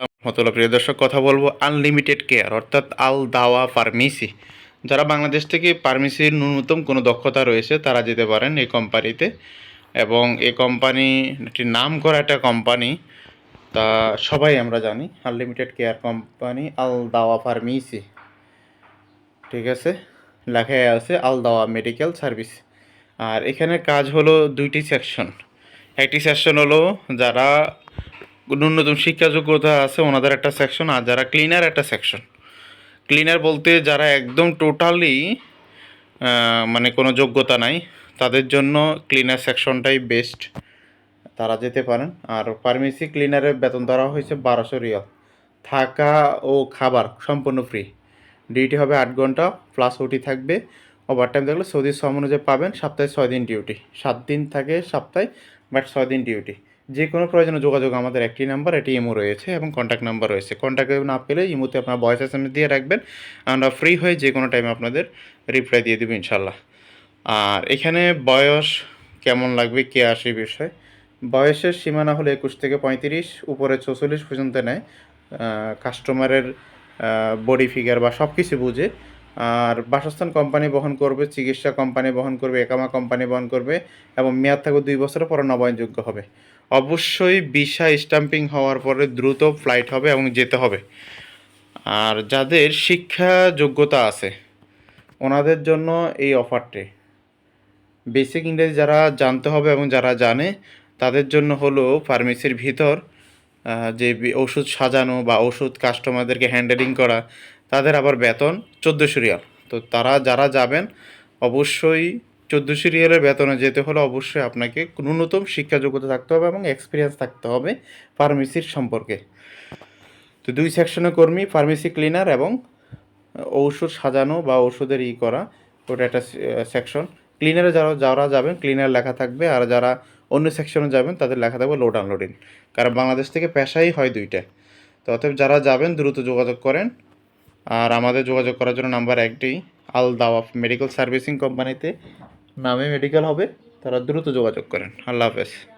মতলব প্রিয় দর্শক, কথা বলব আনলিমিটেড কেয়ার অর্থাৎ আল দাওয়া ফার্মেসি যারা বাংলাদেশ থেকে ফার্মেসির ন্যূনতম কোনো দক্ষতা রয়েছে, তারা যেতে পারেন এই কোম্পানিতে এবং এই কোম্পানি একটি নাম করা একটা কোম্পানি তা সবাই আমরা জানি আনলিমিটেড কেয়ার কোম্পানি আল দাওয়া ফার্মেসি ঠিক আছে? লেখায় আছে, আল দাওয়া মেডিকেল সার্ভিস আর এখানে কাজ হলো দুইটি সেকশন একটি সেকশন হলো যারা ন্যূনতম শিক্ষা যোগ্যতা আছে ওনাদের একটা সেকশন আর যারা ক্লিনার একটা সেকশন ক্লিনার বলতে যারা একদম টোটালি মানে কোনো যোগ্যতা নাই, তাদের জন্য ক্লিনার সেকশনটাই বেস্ট তারা যেতে পারেন। আর ফার্মেসি ক্লিনারের বেতন ধরা হয়েছে বারোশো রিয়াল। থাকা ও খাবার সম্পূর্ণ ফ্রি ডিউটি হবে আট ঘণ্টা প্লাস ওটি থাকবে। ওভার টাইম থাকলে সৌদি শ্রম অনুযায়ী পাবেন, সপ্তাহে ছয় দিন ডিউটি সাত দিন থাকে, সপ্তাহে বাট ছয় দিন ডিউটি যে কোনো প্রয়োজনে যোগাযোগ আমাদের একটি নাম্বার, এটি ইমো রয়েছে এবং কন্ট্যাক্ট নাম্বার রয়েছে। কন্ট্যাক্ট না পেলে ইমোতে আপনার ভয়েস এস দিয়ে রাখবেন, আমরা ফ্রি হয়ে যে কোনো টাইমে আপনাদের রিপ্লাই দিয়ে দেবো ইনশাল্লাহ। আর এখানে বয়স কেমন লাগবে, কে আসে বিষয়? বয়সের সীমানা হলো একুশ থেকে পঁয়ত্রিশ, উপরে চৌচল্লিশ পর্যন্ত নেয়। কাস্টমারের বডি ফিগার বা সব কিছু বুঝে। আর বাসস্থান কোম্পানি বহন করবে, চিকিৎসা কোম্পানি বহন করবে, একামা কোম্পানি বহন করবে এবং মেয়াদ থাকবে দুই বছরের পরে নবায়নযোগ্য হবে। অবশ্যই ভিসা স্টাম্পিং হওয়ার পরে দ্রুত ফ্লাইট হবে এবং যেতে হবে। আর যাদের শিক্ষা যোগ্যতা আছে, ওনাদের জন্য এই অফারটি। বেসিক ইংরেজি যারা জানতে হবে এবং যারা জানে, তাদের জন্য হলো ফার্মেসির ভিতর যে ওষুধ সাজানো বা ওষুধ কাস্টমারদেরকে হ্যান্ডেলিং করা, তাদের আবার বেতন চোদ্দোশো রিয়াল। তো তারা যারা যাবেন, অবশ্যই চোদ্দোশো রিয়ালের বেতনে যেতে হলে অবশ্যই আপনাকে ন্যূনতম শিক্ষা যোগ্যতা থাকতে হবে এবং এক্সপিরিয়েন্স থাকতে হবে ফার্মেসির সম্পর্কে। তো দুই সেকশনে কর্মী ফার্মেসি ক্লিনার এবং ঔষধ সাজানো বা ওষুধের ই করা, ওটা একটা সেকশন ক্লিনারে যারা যারা যাবেন ক্লিনার লেখা থাকবে। আর যারা অন্য সেকশনে যাবেন, তাদের লেখা থাকবে লোড আনলোডিং কারণ বাংলাদেশ থেকে পেশাই হয় দুইটা। তো অতএব যারা যাবেন, দ্রুত যোগাযোগ করেন। আর আমাদের যোগাযোগ করার জন্য নাম্বার একটি আল দাওয়াফ মেডিকেল সার্ভিসিং কোম্পানিতে নামে মেডিকেল হবে, তারা দ্রুত যোগাযোগ করেন। আল্লাহ হাফেজ।